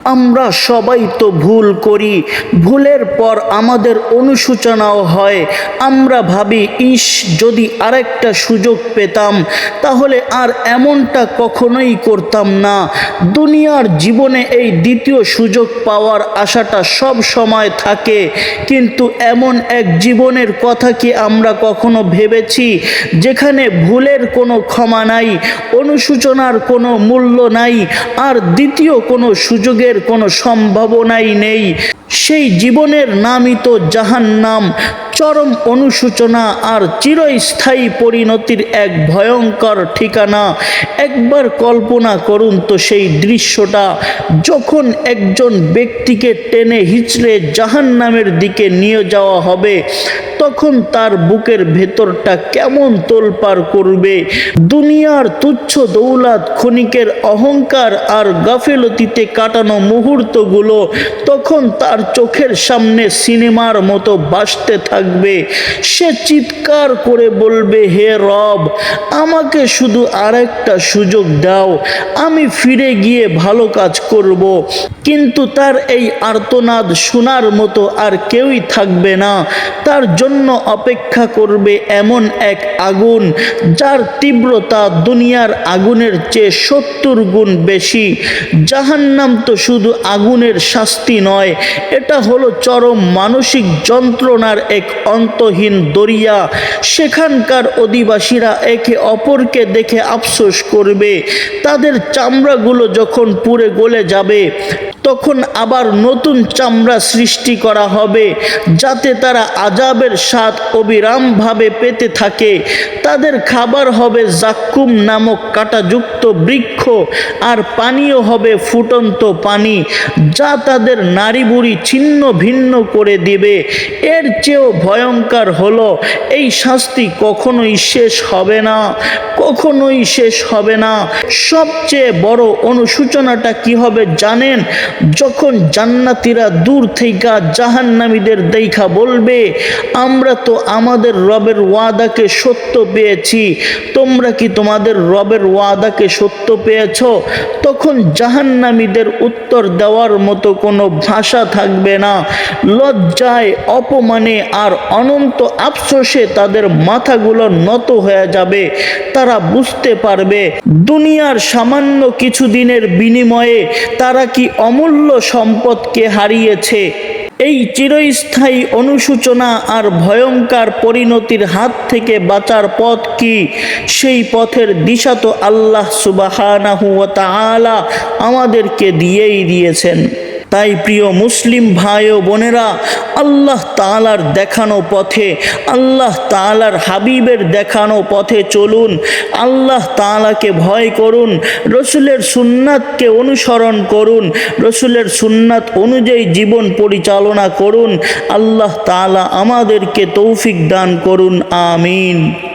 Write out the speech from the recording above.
আমরা সবাই তো ভুল করি, ভুলের পর আমাদের অনুশোচনাও হয়। আমরা ভাবি, ইস, যদি আরেকটা সুযোগ পেতাম, তাহলে আর এমনটা কখনোই করতাম না। দুনিয়ার জীবনে এই দ্বিতীয় সুযোগ পাওয়ার আশাটা সব সময় থাকে, কিন্তু এমন এক জীবনের কথা কি আমরা কখনো ভেবেছি, যেখানে ভুলের কোনো ক্ষমা নাই, অনুশোচনার কোনো মূল্য নাই, আর দ্বিতীয় কোনো সুযোগের কোনো সম্ভাবনাই নেই। সেই জীবনের নামই তো জাহান্নাম। চরম অনুশোচনা আর চিরস্থায়ী পরিণতির এক ভয়ঙ্কর ঠিকানা। একবার কল্পনা করুন তো সেই দৃশ্যটা। যখন একজন ব্যক্তিকে টেনে হিচড়ে জাহান্নামের দিকে নিয়ে যাওয়া হবে তখন তার বুকের ভেতরটা কেমন তোলপাড় করবে? দুনিয়ার তুচ্ছ দৌলাত, ক্ষণিকের অহংকার আর গাফেলতিতে কাটানো মুহূর্তগুলো তখন তার চোখের সামনে সিনেমার মতো বাসতে থাকবে। সে চিৎকার করে বলবে, হে রব, আমাকে শুধু আরেকটা সুযোগ দাও। আমি ফিরে গিয়ে ভালো কাজ করব। কিন্তু তার এই আর্তনাদ শোনার মতো আর কেউই থাকবে না। তার জন্য অপেক্ষা করবে এমন এক আগুন, যার তীব্রতা দুনিয়ার আগুনের চেয়ে সত্তর গুণ বেশি। জাহান্নাম তো শুধু আগুনের শাস্তি নয়, এটা হলো চরম মানসিক যন্ত্রণার এক অন্তহীন দরিয়া। সেখানকার অধিবাসীরা একে অপরকে দেখে আফসোস করবে। তাদের চামড়াগুলো যখন পুড়ে গলে যাবে তখন আবার নতুন চামড়া সৃষ্টি করা হবে, যাতে তারা আজাবের স্বাদ অবিরামভাবে পেতে থাকে। তাদের খাবার হবে জাক্কুম নামক কাঁটাযুক্ত বৃক্ষ আর পানীয় হবে ফুটন্ত পানি, যা তাদের নারী বুড়ি ছিন্ন ভিন্ন করে দিবে। এর চেয়েও ভয়ঙ্কর হলো, এই শাস্তি কখনোই শেষ হবে না, কখনোই শেষ হবে না। সবচেয়ে বড় অনুসূচনাটা কি হবে জানেন? যখন জান্নাতিরা দূর থেকে জাহান্নামীদের দেখা বলবে, আমরা তো আমাদের রবের ওয়াদাকে সত্য পেয়েছি। তোমরা কি তোমাদের রবের ওয়াদাকে সত্য পেয়েছ? তখন জাহান্নামীদের উত্তর দেওয়ার মতো কোনো ভাষা থাকবে না। লজ্জায়, অপমানে আর অনন্ত আফসোসে তাদের মাথাগুলো নত হয়ে যাবে। তারা বুঝতে পারবে, দুনিয়ার সামান্য কিছু দিনের বিনিময়ে তারা কি অমূল্য সম্পদকে হারিয়েছে। এই চিরস্থায়ী অনুসূচনা আর ভয়ঙ্কর পরিণতির হাত থেকে বাঁচার পথ কি? সেই পথের দিশা তো আল্লাহ তাআলা আমাদেরকে দিয়েই দিয়েছেন। তাই প্রিয় মুসলিম ভাই ও বোনেরা, আল্লাহ তাআলার দেখানো পথে, আল্লাহ তাআলার হাবিবের দেখানো পথে চলুন। আল্লাহ তাআলাকে ভয় করুন, রসুলের সুন্নাতকে অনুসরণ করুন, রসুলের সুন্নাত অনুযায়ী জীবন পরিচালনা করুন। আল্লাহ তাআলা আমাদেরকে তৌফিক দান করুন, আমিন।